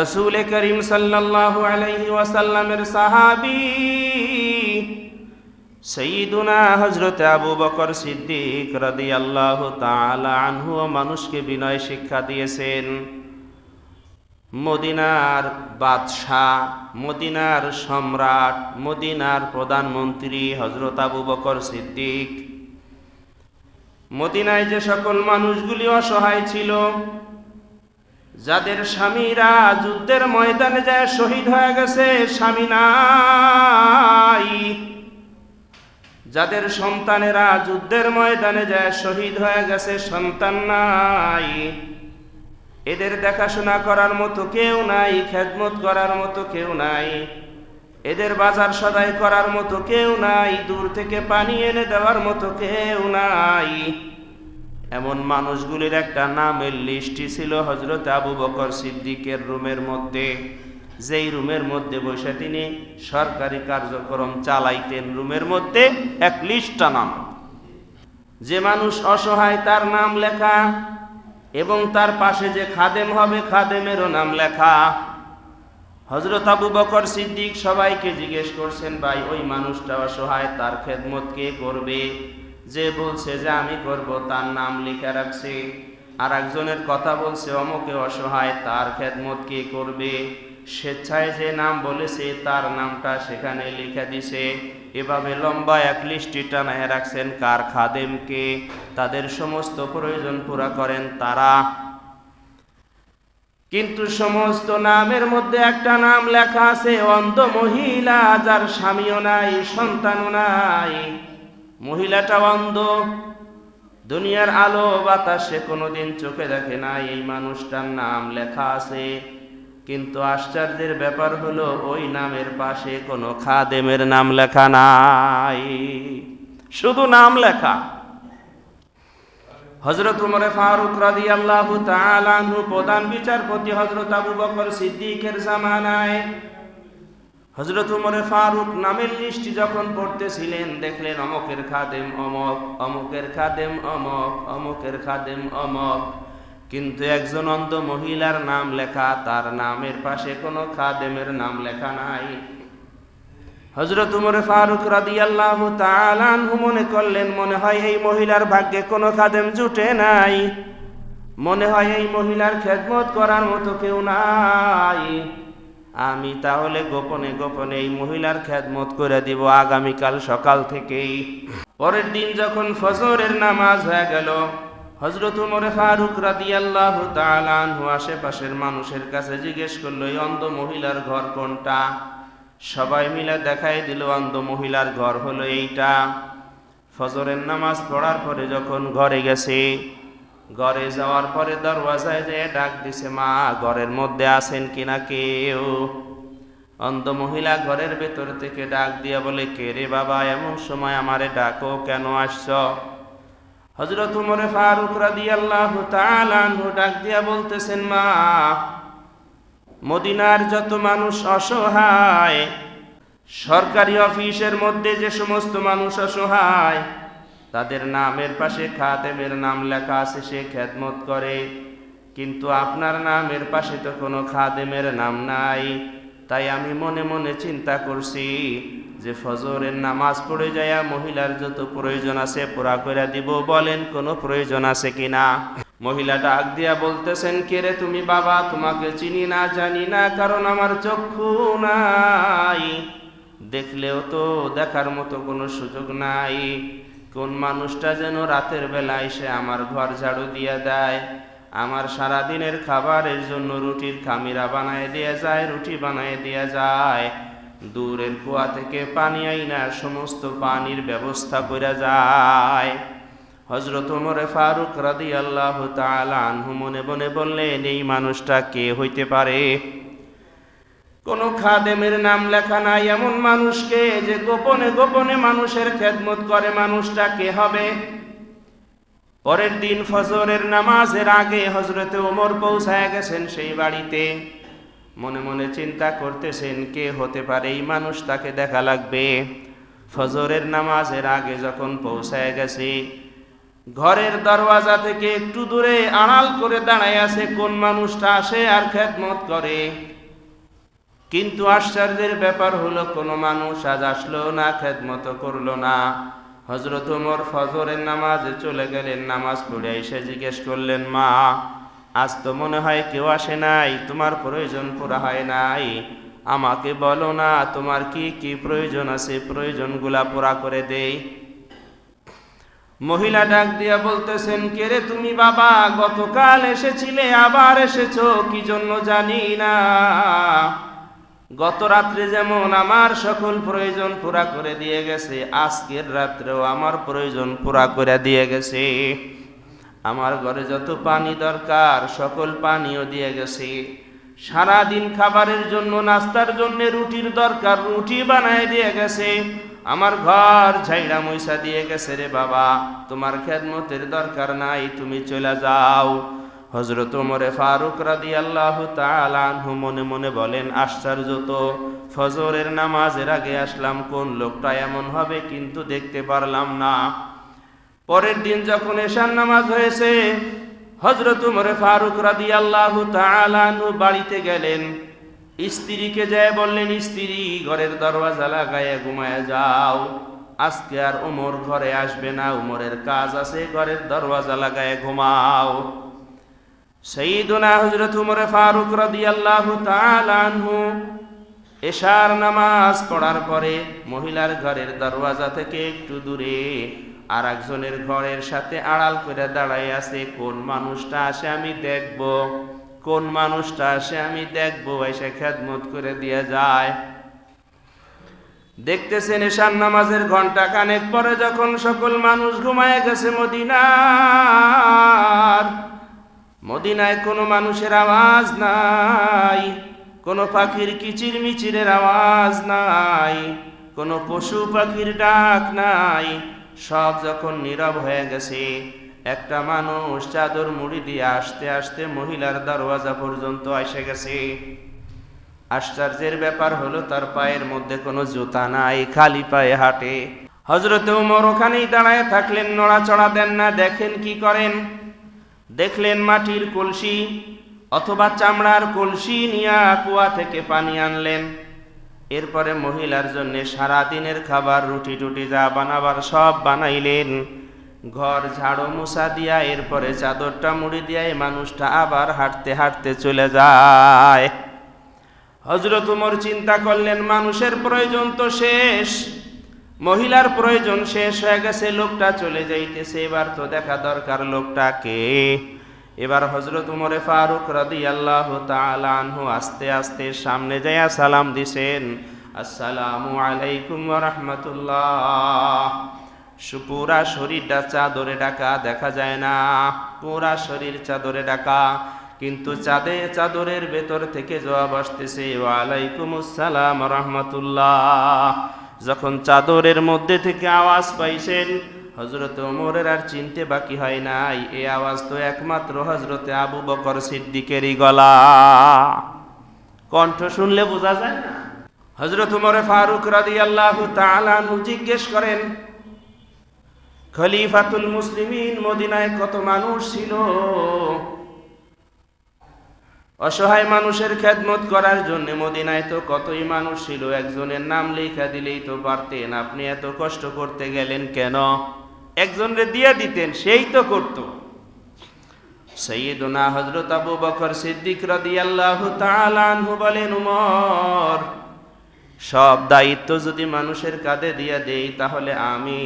রসুল করিম আলাইহি ওয়াসাল্লামের সাহাবী সঈদুনা হজরত আবু বকর সিদ্দিক রাদিয়াল্লাহু তাআলা আনহু মানুষকে বিনয় শিক্ষা দিয়েছেন। মদিনার বাদশাহ, মদিনার সম্রাট, মদিনার প্রধানমন্ত্রী হজরত আবু বকর সিদ্দিক। মদিনায় যে সকল মানুষগুলি অসহায় ছিল যাদের স্বামীরা যুদ্ধের ময়দানে যায়, শহীদ হয়ে গেছে, স্বামী নাই। যাদের সন্তানেরা যুদ্ধের ময়দানে যায়, শহীদ হয়ে গেছে, সন্তান নাই। এদের দেখাশোনা করার মতো কেউ নাই, খেদমত করার মতো কেউ নাই। এদের বাজার সদাই করার মতো কেউ নাই, দূর থেকে পানি এনে দেওয়ার মতো কেউ নাই। এমন মানুষগুলির একটা নামের লিস্টই ছিল হজরত আবু বকর সিদ্দিকের রুমের মধ্যে। যেই রুমের মধ্যে বসে তিনি সরকারি কার্যক্রম চালাইতেন। রুমের মধ্যে এক লিস্টটা নাম। যে মানুষ অসহায় তার নাম লেখা এবং তার পাশে যে খাদেম হবে খাদেমেরও নাম লেখা। হজরত আবু বকর সিদ্দিক সবাইকে জিজ্ঞেস করছেন, ভাই, ওই মানুষটা অসহায়, তার খেদমত কে করবে? যে বলছে যে আমি করব, তার নাম লিখে রাখছে। আর একজনের কথা বলছে, অমুকে অসহায়, তার খেদমত কে করবে? স্বেচ্ছায় যে নাম বলেছে, তার নামটা সেখানে লিখে দিছে। এভাবে লম্বা এক লিস্টটি টানায় রাখছেন কার খাদেমকে তাদের সমস্ত প্রয়োজন পুরা করেন তারা। কিন্তু সমস্ত নামের মধ্যে একটা নাম লেখা আছে, অন্ধ মহিলা, যার স্বামীও নাই, সন্তানও নাই। মহিলাটা অন্ধ। দুনিয়ার আলো বাতাসে কোনোদিন চোখে দেখে না এই মানুষটার নাম লেখা আছে। কিন্তু আশ্চর্যের ব্যাপার হলো, ওই নামের পাশে কোনো খাদেমের নাম লেখা নাই। শুধু নাম লেখা। হজরত উমরে ফারুক রাদি আল্লাহ প্রধান বিচারপতি হজরত আবু বকর সিদ্দিকের জামানায় হজরত উমরে ফারুক নামের লিস্টি যখন পড়তেছিলেন, দেখলেন অমকের খাদেম অমক, অমুকের খাদেম অমক, অমুকের খাদেম অমক। কিন্তু একজন অন্ধ মহিলার নাম লেখা, তার নামের পাশে কোনো খাদেমের নাম লেখা নাই। হজরত উমরে ফারুক রাদি আল্লাহ মনে করলেন, মনে হয় এই মহিলার ভাগ্যে কোনো খাদেম জুটে নাই। মনে হয় এই মহিলার খেদমত করার মতো কেউ নাই। আমি তাহলে গোপনে গোপনে এই মহিলার খেদমত করে দিব আগামীকাল সকাল থেকেই। পরের দিন যখন ফজরের নামাজ হয়ে গেল হজরত উমরে ফারুক রাদি আল্লাহ তালানহু আশেপাশের মানুষের কাছে জিজ্ঞেস করল, এই অন্ধ মহিলার ঘর কোনটা? সবাই মিলে দেখাই দিল, অন্ধ মহিলার ঘর হলো এইটা। ফজরের নামাজ পড়ার পরে যখন ঘরে গেছে ঘরে যাওয়ার পরে দরওয়াজায় যে ডাক দিছে, মা, ঘরের মধ্যে আছেন কিনা কেউ? অন্ধ মহিলা ঘরের ভেতর থেকে ডাক দিয়া বলে, কে রে বাবা, এমন সময় আমারে ডাকো, কেন আসছ? হজরত উমরে ফারুক রাদি আল্লাহ ডাক দিয়া বলতেছেন, মা, মদিনার যত মানুষ অসহায়, সরকারি অফিসের মধ্যে যে সমস্ত মানুষ অসহায় তাদের নামের পাশে খাদেমের নাম লেখা আছে, সে খেদমত করে। কিন্তু আপনার নামের পাশে তো কোনো খাদেমের নাম নাই। তাই আমি মনে মনে চিন্তা করছি যে ফজরের নামাজ পড়ে যায় মহিলার যত প্রয়োজন আছে পুরা করে দিব, বলেন কোনো প্রয়োজন আছে কিনা? মহিলা ডাক দিয়া বলতেছেন, কে রে তুমি বাবা? তোমাকে চিনি না, জানি না, কারণ আমার চক্ষু নাই। দেখলেও তো দেখার মতো কোনো সুযোগ নাই। কোন মানুষটা যেন রাতের বেলা এসে আমার ঘর ঝাড়ু দিয়ে দেয়? আমার সারা দিনের খাবারের জন্য রুটির খামিরা বানায় দিয়ে যায়, রুটি বানায় দিয়ে যায়। দূরের কুয়া থেকে পানি আইনা সমস্ত পানির ব্যবস্থা করে যায়। হজরত ওমরে ফারুক রাদি আল্লাহ আনহু মনে মনে বললেন, এই মানুষটা কে হইতে পারে? কোনো খাদেমের নাম লেখা নাই। এমন মানুষকে যে গোপনে গোপনে মানুষের খেদমত করে মানুষটা কে হবে? পরের দিন ফজরের নামাজের আগে হজরতে ওমর পৌঁছায় গেছেন সেই বাড়িতে। মনে মনে চিন্তা করতেছেন, কে হতে পারে এই মানুষ তাকে দেখা লাগবে? ফজরের নামাজের আগে যখন পৌঁছায় গেছে, ঘরের দরওয়াজা থেকে একটু দূরে আড়াল করে দাঁড়ায় আছে কোন মানুষটা আসে আর খেদমত করে। কিন্তু আশ্চর্যের ব্যাপার হলো, কোনো মানুষ আজ আসলো না, খেদমত করল না। হজরত ওমর ফজরের নামাজে চলে গেলেন, নামাজ পড়ে এসে জিজ্ঞেস করলেন, মা, আজ তো মনে হয় কেউ আসে নাই, তোমার প্রয়োজন পুরা হয় নাই। আমাকে বলো না, তোমার কি কি প্রয়োজন আছে, প্রয়োজনগুলা পুরা করে দেই। মহিলা ডাক দিয়া বলতেছেন, কে রে তুমি বাবা, গতকাল এসেছিলে, আবার এসেছ, কি জন্য জানি না। গত রাত্রে যেমন আমার সকল প্রয়োজন পুরা করে দিয়ে গেছে, আজকের রাত্রেও আমার প্রয়োজন পুরা করে দিয়ে গেছে। আমার ঘরে যত পানি দরকার, সকল পানিও দিয়ে গেছে। সারা দিন খাবারের জন্য, নাস্তার জন্য রুটির দরকার, রুটি বানায় দিয়ে গেছে। আমার ঘর ঝাইড়া মইসা দিয়ে গেছে রে বাবা, তোমার খেদমতের দরকার নাই, তুমি চলে যাও। হজরত ওমরে ফারুক রাদি আল্লাহ তালানহু মনে মনে বলেন, আশ্চর্য তো, ফজরের নামাজের আগে আসলাম, কোন লোকটা এমন হবে কিন্তু দেখতে পারলাম না। পরের দিন যখন এশার নামাজ হয়েছে হজরত উমরে ফারুক রাদি আল্লাহ তালানহু বাড়িতে গেলেন। স্ত্রীকে যায় বললেন, স্ত্রী, ঘরের দরওয়াজা লাগায় ঘুমায় যাও। আজকে আর উমর ঘরে আসবে না উমরের কাজ আছে, ঘরের দরওয়াজা লাগায় ঘুমাও। সঈদুনা হজরত উমরে ফারুক রাদিয়াল্লাহু তাআলা আনহু এশার নামাজ পড়ার পরে মহিলার ঘরের দরওয়াজা থেকে একটু দূরে আর একজনের ঘরের সাথে আড়াল করে দাঁড়ায় আছে, কোন মানুষটা আসে আমি দেখব। কোন মানুষটা আসে আমি দেখব, এসে খেদমত করে দিয়ে যায়। দেখতেছেন এশার নামাজের ঘণ্টা কানেক পরে যখন সকল মানুষ ঘুমায় গেছে মদিনার মদিনায় কোনো মানুষের আওয়াজ নাই, কোনো পাখির কিচির মিচিরের আওয়াজ নাই, কোনো পশু পাখির ডাক নাই, সব যখন নীরব হয়ে গেছে, একটা মানুষ চাদর মুড়ি দিয়ে আসতে আসতে মহিলার দরওয়াজা পর্যন্ত এসে গেছে। আশ্চর্যের ব্যাপার হলো তার পায়ের মধ্যে কোনো জুতা নাই, খালি পায়ে হাঁটে। হজরত উমর ওখানেই দাঁড়ায় থাকলেন, নড়াচড়া দেন না, দেখেন কি করেন। দেখলেন মাটির কলসি অথবা চামড়ার কলসি নিয়া কুয়া থেকে পানি আনলেন। এরপরে মহিলার জন্য সারা দিনের খাবার, রুটি টুটি যা বানাবার সব বানাইলেন। ঘর ঝাড়ু মুছা দিয়া এরপরে চাদরটা মুড়ি দিয়া এই মানুষটা আবার হাঁটতে হাঁটতে চলে যায়। হজরত উমর চিন্তা করলেন, মানুষের প্রয়োজন তো শেষ। মহিলার প্রয়োজন শেষ হয়ে গেছে, লোকটা চলে যাইতেছে। এবার তো দেখা দরকার লোকটাকে। এবার হজরত উমরে ফারুক রাদি আল্লাহ আনহু আস্তে আস্তে সামনে যাইয়া সালাম দিছেন, আসসালামু আলাইকুম রহমতুল্লাহ। পুরা শরীরটা চাদরে ডাকা দেখা যায় না। পুরা শরীর চাদরে ডাকা কিন্তু চাঁদে চাদরের ভেতর থেকে জবাব আসতেছে ওয়ালাইকুম আসসালাম রহমতুল্লাহ। যখন চাদরের মধ্যে থেকে আওয়াজ পাইছেন হজরত ওমরের আর চিনতে বাকি হয় নাই। এ আওয়াজ তো একমাত্র হজরতে আবু বকর সিদ্দিকেরই গলা। কণ্ঠ শুনলে বোঝা যায় না? হজরত উমরে ফারুক রাদি আল্লাহ জিজ্ঞেস করেন, খলিফাতুল মুসলিমিন মদিনায় কত মানুষ ছিল? অসহায় মানুষের খেদমত করার জন্য মদিনায় তো কতই মানুষ ছিল, একজনের নাম লেখা দিলেই তো পারতেন। আপনি এত কষ্ট করতে গেলেন কেন? একজনরে দিয়ে দিতেন, সেই তো করত। সৈয়দনা হজরত আবু বকর সিদ্দিক রাদিয়াল্লাহু তাআলা আনহু বলেন, উমর, সব দায়িত্ব যদি মানুষের কাঁধে দিয়ে দেই, তাহলে আমি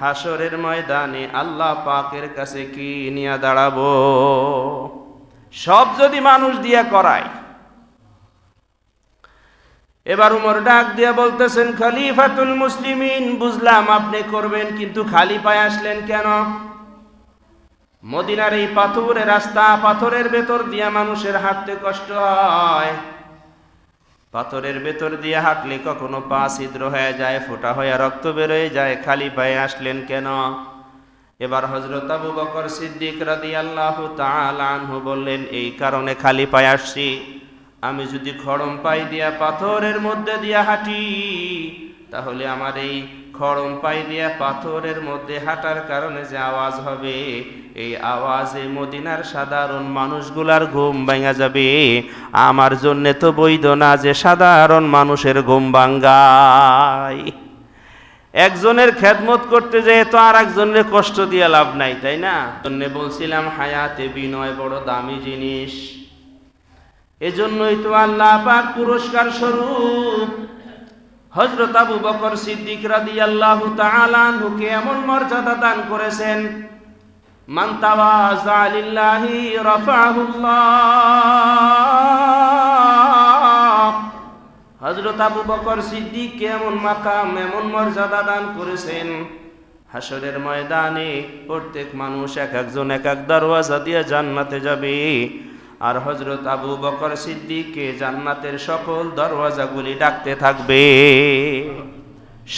হাসরের ময়দানে আল্লাহ পাকের কাছে কি নিয়ে দাঁড়াবো? সব যদি মানুষ দিয়া করায়। এবার উমর ডাক দিয়া বলতেছেন, খলিফাতুল মুসলিমিন, বুঝলাম আপনি করবেন, কিন্তু খালি পায়ে আসলেন কেন? মদিনার এই পাথরের রাস্তা, পাথরের ভেতর দিয়া মানুষের হাঁটতে কষ্ট হয়। পাথরের ভেতর দিয়ে হাঁটলে কখনো পা ছিদ্র হয়ে যায়, ফোটা হয়ে রক্ত বেরোয় যায়, খালি পায়ে আসলেন কেন? এবার হজরত আবু বকর সিদ্দিক রাদি আল্লাহ আনহু বললেন, এই কারণে খালি পায়ে আসছি। আমি যদি খড়ম পাই দিয়া পাথরের মধ্যে দিয়া হাঁটি, তাহলে আমার এই খড়ম পাই দিয়া পাথরের মধ্যে হাঁটার কারণে যে আওয়াজ হবে, এই আওয়াজে মদিনার সাধারণ মানুষগুলার ঘুম ভাঙা যাবে। আমার জন্যে তো বৈধ না যে সাধারণ মানুষের ঘুম ভাঙ্গায়। একজনের খেদমত করতে যেয়ে তো আর একজনের কষ্ট দিয়ে লাভ নাই, তাই না? জন্য বলছিলাম, হায়াতে বিনয় বড় দামি জিনিস। এজন্যই তো আল্লাহ পাক পুরস্কার স্বরূপ হজরত আবু বকর সিদ্দিক রাদিয়াল্লাহু তাআলা আনহুকে এমন মর্যাদা দান করেছেন, মান তাওয়াজা লিল্লাহি রাফাহুল্লাহ। হজরত আবু বকর সিদ্দিককে এমন মাকাম, এমন মর্যাদা দান করেছেন? হাসরের ময়দানে প্রত্যেক মানুষ এক একজন, এক এক দরওয়াজা দিয়ে জান্নাতে যাবে। আর হজরত আবু বকর সিদ্দিককে জান্নাতের সকল দরওয়াজাগুলি ডাকতে থাকবে।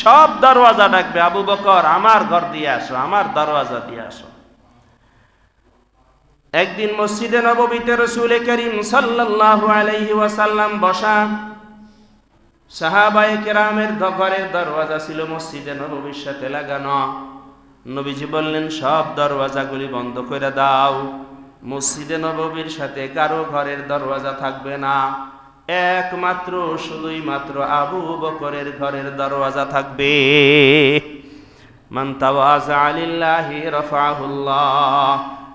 সব দরওয়াজা ডাকবে, আবু বকর, আমার ঘর দিয়ে আসো, আমার দরওয়াজা দিয়ে আসো। একদিন মসজিদে নববীতে রসুল করিম সাল্লাল্লাহু আলাইহি ওয়াসাল্লাম বসা সাহাবায়ে কেরামের ঘরের দরওয়াজা ছিল মসজিদে নববীর সাথে লাগানো। নবীজি বললেন, সব দরওয়াজাগুলি বন্ধ করে দাও। মসজিদে নববীর সাথে কারও ঘরের দরওয়াজা থাকবে না। একমাত্র, শুধুই মাত্র আবু বকরের ঘরের দরওয়াজা থাকবে।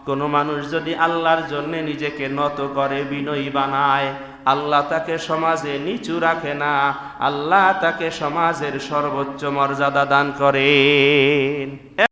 কোন মানুষ যদি আল্লাহর জন্য নিজেকে নত করে, বিনয়ী বানায় আল্লাহ তাকে সমাজে নিচু রাখে না আল্লাহ তাকে সমাজের সর্বোচ্চ মর্যাদা দান করেন।